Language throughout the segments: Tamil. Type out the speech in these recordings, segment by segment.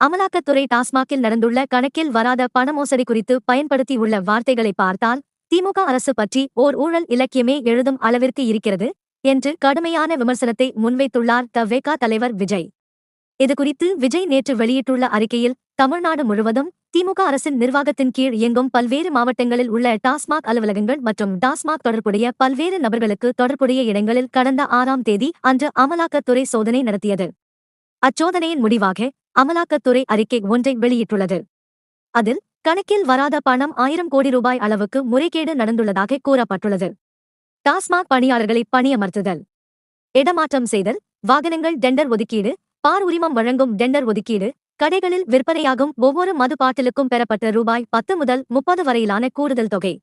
அமலாக்கத்துறை டாஸ்மாகில் நடந்துள்ள கணக்கில் வராத பண மோசடி குறித்து பயன்படுத்தியுள்ள வார்த்தைகளை பார்த்தால் திமுக அரசு பற்றி ஓர் ஊழல் இலக்கியமே எழுதும் அளவிற்கு இருக்கிறது என்று கடுமையான விமர்சனத்தை முன்வைத்துள்ளார் தவேகா தலைவர் விஜய். இதுகுறித்து விஜய் நேற்று வெளியிட்டுள்ள அறிக்கையில் தமிழ்நாடு முழுவதும் திமுக அரசின் நிர்வாகத்தின் கீழ் இயங்கும் பல்வேறு மாவட்டங்களில் உள்ள டாஸ்மாக் அலுவலகங்கள் மற்றும் டாஸ்மாக் தொடர்புடைய பல்வேறு நபர்களுக்கு தொடர்புடைய இடங்களில் கடந்த ஆறாம் தேதி அன்று அமலாக்கத்துறை சோதனை நடத்தியது. அச்சோதனையின் முடிவாக அமலாக்கத்துறை அறிக்கை ஒன்றை வெளியிட்டுள்ளது. அதில் கணக்கில் வராத பணம் ஆயிரம் கோடி ரூபாய் அளவுக்கு முறைகேடு நடந்துள்ளதாக கூறப்பட்டுள்ளது. டாஸ்மாக் பணியாளர்களை பணியமர்த்துதல். இடமாற்றம் செய்தல். வாகனங்கள் டெண்டர் ஒதுக்கீடு. பார் உரிமம் வழங்கும் டெண்டர் ஒதுக்கீடு. கடைகளில் விற்பனையாகும் ஒவ்வொரு மது பாட்டிலுக்கும் பெறப்பட்ட ரூபாய் பத்து முதல் முப்பது வரையிலான கூடுதல் தொகை.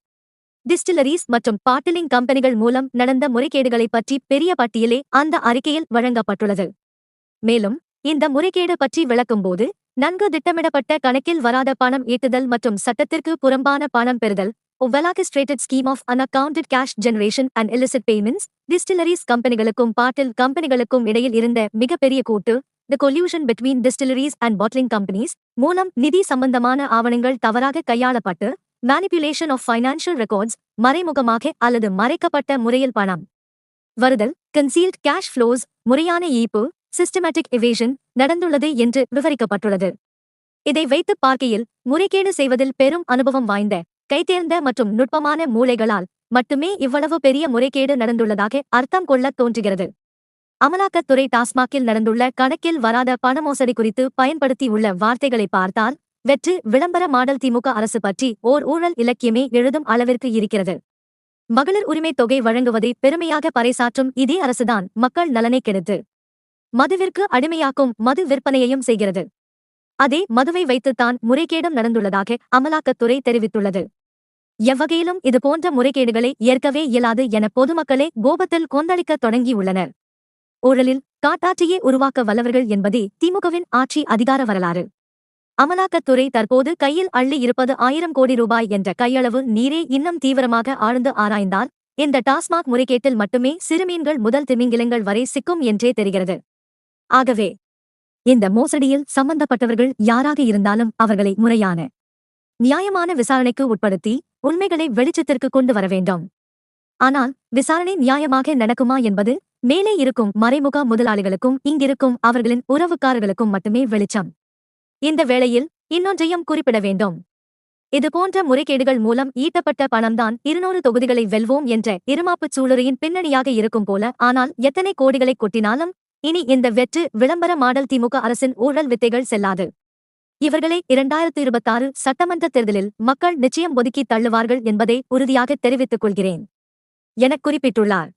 டிஸ்டிலரிஸ் மற்றும் பாட்டிலிங் கம்பெனிகள் மூலம் நடந்த முறைகேடுகளை பற்றி பெரிய பட்டியலே அந்த அறிக்கையில் வழங்கப்பட்டுள்ளது. மேலும் இந்த முறைகேடு பற்றி விளக்கும்போது நன்கு திட்டமிடப்பட்ட கணக்கில் வராத பணம் ஈட்டுதல் மற்றும் சட்டத்திற்கு புறம்பான பணம் பெறுதல் well orchestrated scheme of unaccounted cash generation and illicit payments distilleries கம்பெனிகளுக்கும் bottle கம்பெனிகளுக்கும் இடையில் இருந்த மிகப்பெரிய கூட்டு the collusion between distilleries and bottling companies மூலம் நிதி சம்பந்தமான ஆவணங்கள் தவறாக கையாளப்பட்டு மேனிபுலேஷன் ஆஃப் ஃபைனான்ஷியல் ரெக்கார்ட்ஸ் மறைமுகமாக அல்லது மறைக்கப்பட்ட முறையில் பணம். வருதல் கன்சீல்ட் கேஷ் ஃப்ளோஸ் முறையான ஈப்பு சிஸ்டமேட்டிக் எவேஷன் நடந்துள்ளது என்று விவரிக்கப்பட்டுள்ளது. இதை வைத்து பார்க்கையில் முறைகேடு செய்வதில் பெரும் அனுபவம் வாய்ந்த கைதேர்ந்த மற்றும் நுட்பமான மூளைகளால் மட்டுமே இவ்வளவு பெரிய முறைகேடு நடந்துள்ளதாக அர்த்தம் கொள்ளத் தோன்றுகிறது. அமலாக்கத்துறை டாஸ்மாகில் நடந்துள்ள கணக்கில் வராத பண மோசடி குறித்து பயன்படுத்தியுள்ள வார்த்தைகளை பார்த்தால் வெற்று விளம்பர மாடல் திமுக அரசு பற்றி ஓர் ஊழல் இலக்கியமே எழுதும் அளவிற்கு இருக்கிறது. மகளிர் உரிமை தொகை வழங்குவதை பெருமையாக பறைசாற்றும் இதே அரசுதான் மக்கள் நலனை கெடுத்து மதுவிற்கு அடிமையாக்கும் மது விற்பனையையும் செய்கிறது. அதே மதுவை வைத்துத்தான் முறைகேடும் நடந்துள்ளதாக அமலாக்கத்துறை தெரிவித்துள்ளது. எவ்வகையிலும் இதுபோன்ற முறைகேடுகளை ஏற்கவே இயலாது என பொதுமக்களே கோபத்தில் கொந்தளிக்கத் தொடங்கியுள்ளனர். ஊழலில் காட்டாட்சியே உருவாக்க வல்லவர்கள் என்பதே திமுகவின் ஆட்சி அதிகார வரலாறு. அமலாக்கத்துறை தற்போது கையில் அள்ளி இருப்பது ஆயிரம் கோடி ரூபாய் என்ற கையளவு நீரே இன்னும் தீவிரமாக ஆழ்ந்து ஆராய்ந்தால் இந்த டாஸ்மாக் முறைகேட்டில் மட்டுமே சிறுமீன்கள் முதல் திமிங்கிலங்கள் வரை சிக்கும் என்றே தெரிகிறது. ஆகவே இந்த மோசடியில் சம்பந்தப்பட்டவர்கள் யாராக இருந்தாலும் அவர்களை முறையான நியாயமான விசாரணைக்கு உட்படுத்தி உண்மைகளை வெளிச்சத்திற்கு கொண்டு வர வேண்டும். ஆனால் விசாரணை நியாயமாக நடக்குமா என்பது மேலே இருக்கும் மறைமுக முதலாளிகளுக்கும் இங்கிருக்கும் அவர்களின் உறவுக்காரர்களுக்கும் மட்டுமே வெளிச்சம். இந்த வேளையில் இன்னொன்றையும் குறிப்பிட வேண்டும். இதுபோன்ற முறைகேடுகள் மூலம் ஈட்டப்பட்ட பணம்தான் இருநூறு தொகுதிகளை வெல்வோம் என்ற இருமாப்புச் சூளுரையின் பின்னணியாக இருக்கும் போல ஆனால் எத்தனை கோடிகளை கொட்டினாலும் இனி இந்த வெற்று விளம்பர மாடல் திமுக அரசின் ஊழல் வித்தைகள் செல்லாது. இவர்களை இரண்டாயிரத்து இருபத்தாறு சட்டமன்ற தேர்தலில் மக்கள் நிச்சயம் ஒதுக்கி தள்ளுவார்கள் என்பதை உறுதியாக தெரிவித்துக் கொள்கிறேன் எனக் குறிப்பிட்டுள்ளார்.